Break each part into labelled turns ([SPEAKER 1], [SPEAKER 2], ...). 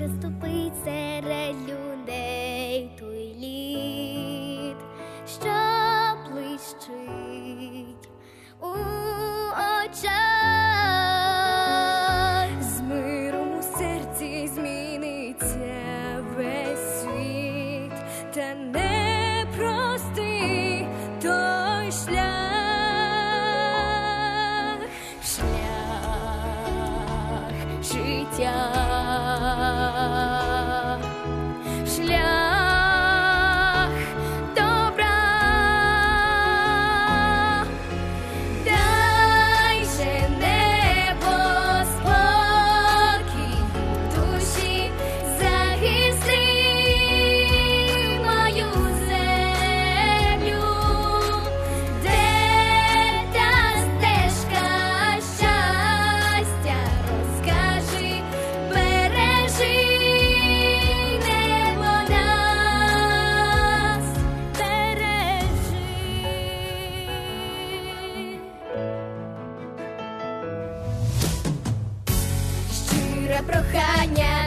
[SPEAKER 1] приступить серед людей той лід, що блищить у очах,
[SPEAKER 2] з миром у серці зміниться весь світ, та непростий той шлях. життя. прохання.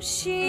[SPEAKER 2] sim